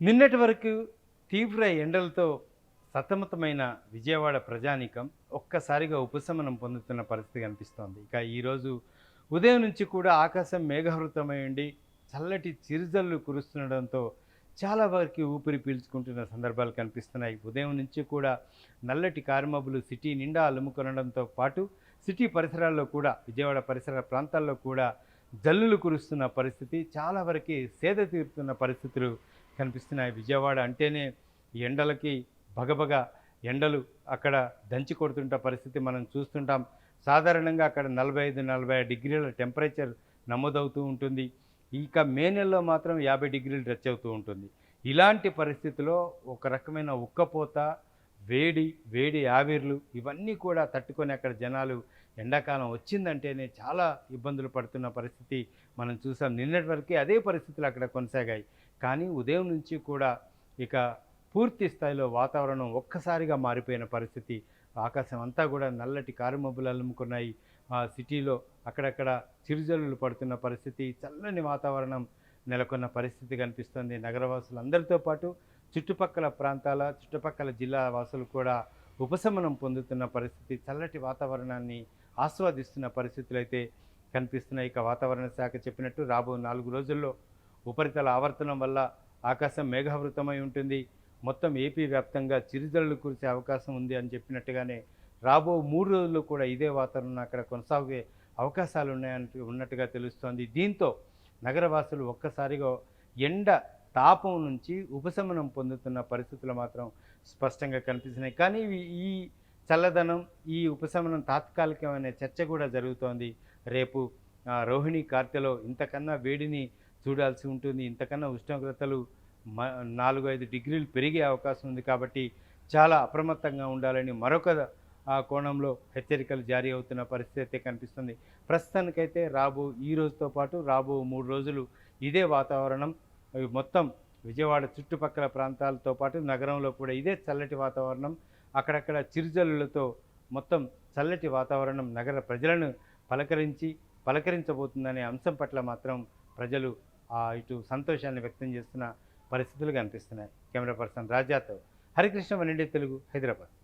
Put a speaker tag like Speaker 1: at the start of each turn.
Speaker 1: నిన్నటి వరకు తీవ్ర ఎండలతో సతమతమైన విజయవాడ ప్రజానీకం ఒక్కసారిగా ఉపశమనం పొందుతున్న పరిస్థితి కనిపిస్తోంది. ఇక ఈరోజు ఉదయం నుంచి కూడా ఆకాశం మేఘావృతమై ఉండి చల్లటి చిరుజల్లు కురుస్తుండడంతో చాలా వరకు ఊపిరి పీల్చుకుంటున్న సందర్భాలు కనిపిస్తున్నాయి. ఉదయం నుంచి కూడా నల్లటి కారుమబ్బులు సిటీ నిండా అలుముకొనడంతో పాటు సిటీ పరిసరాల్లో కూడా విజయవాడ పరిసర ప్రాంతాల్లో కూడా జల్లులు కురుస్తున్న పరిస్థితి చాలా వరకు సేద తీరుతున్న పరిస్థితులు కనిపిస్తున్నాయి. విజయవాడ అంటేనే ఈ ఎండలకి భగభగ ఎండలు అక్కడ దంచి కొడుతుంట పరిస్థితి మనం చూస్తుంటాం. సాధారణంగా అక్కడ నలభై ఐదు నలభై డిగ్రీల టెంపరేచర్ నమోదవుతూ ఉంటుంది. ఇక మే నెలలో మాత్రం యాభై డిగ్రీలు టచ్ అవుతూ ఉంటుంది. ఇలాంటి పరిస్థితిలో ఒక రకమైన ఉక్కపోత వేడి వేడి ఆవిర్లు ఇవన్నీ కూడా తట్టుకొని అక్కడ జనాలు ఎండాకాలం వచ్చిందంటేనే చాలా ఇబ్బందులు పడుతున్న పరిస్థితి మనం చూసాం. నిన్నటి వరకే అదే పరిస్థితులు అక్కడ కొనసాగాయి. కానీ ఉదయం నుంచి కూడా ఇక పూర్తి స్థాయిలో వాతావరణం ఒక్కసారిగా మారిపోయిన పరిస్థితి. ఆకాశం అంతా కూడా నల్లటి కారుమబ్బులు అల్లుముకున్నాయి ఆ సిటీలో అక్కడక్కడ చిరుజల్లులు పడుతున్న పరిస్థితి చల్లని వాతావరణం నెలకొన్న పరిస్థితి కనిపిస్తుంది. నగరవాసులందరితో పాటు చుట్టుపక్కల ప్రాంతాల చుట్టుపక్కల జిల్లా వాసులు కూడా ఉపశమనం పొందుతున్న పరిస్థితి. చల్లటి వాతావరణాన్ని ఆస్వాదిస్తున్న పరిస్థితులు అయితే కనిపిస్తున్నాయి. ఇక వాతావరణ శాఖ చెప్పినట్టు రాబో నాలుగు రోజుల్లో ఉపరితల ఆవర్తనం వల్ల ఆకాశం మేఘావృతమై ఉంటుంది. మొత్తం ఏపీ వ్యాప్తంగా చిరుజల్లు కురిసే అవకాశం ఉంది అని చెప్పినట్టుగానే రాబో మూడు రోజుల్లో కూడా ఇదే వాతావరణం అక్కడ కొనసాగే అవకాశాలు ఉన్నాయంటూ ఉన్నట్టుగా తెలుస్తోంది. దీంతో నగరవాసులు ఒక్కసారిగా ఎండ తాపం నుంచి ఉపశమనం పొందుతున్న పరిస్థితులు మాత్రం స్పష్టంగా కనిపిస్తున్నాయి. కానీ ఇవి- ఈ చల్లదనం ఈ ఉపశమనం తాత్కాలికమైన చర్చ కూడా జరుగుతోంది. రేపు రోహిణి కార్తెలో ఇంతకన్నా వేడిని చూడాల్సి ఉంటుంది. ఇంతకన్నా ఉష్ణోగ్రతలు మ నాలుగు ఐదు డిగ్రీలు పెరిగే అవకాశం ఉంది కాబట్టి చాలా అప్రమత్తంగా ఉండాలని మరొక ఆ కోణంలో హెచ్చరికలు జారీ అవుతున్న పరిస్థితి అయితే కనిపిస్తుంది. ప్రస్తుతానికైతే రాబో ఈ రోజుతో పాటు రాబో మూడు రోజులు ఇదే వాతావరణం. మొత్తం విజయవాడ చుట్టుపక్కల ప్రాంతాలతో పాటు నగరంలో కూడా ఇదే చల్లటి వాతావరణం. అక్కడక్కడ చిరుజల్లులతో మొత్తం చల్లటి వాతావరణం నగర ప్రజలను పలకరించి పలకరించబోతుందనే అంశం పట్ల మాత్రం ప్రజలు ఆ ఇటు సంతోషాన్ని వ్యక్తం చేస్తున్న పరిస్థితులు కనిపిస్తున్నాయి కెమెరా పర్సన్ రాజాతో హరికృష్ణ వన్ తెలుగు హైదరాబాద్.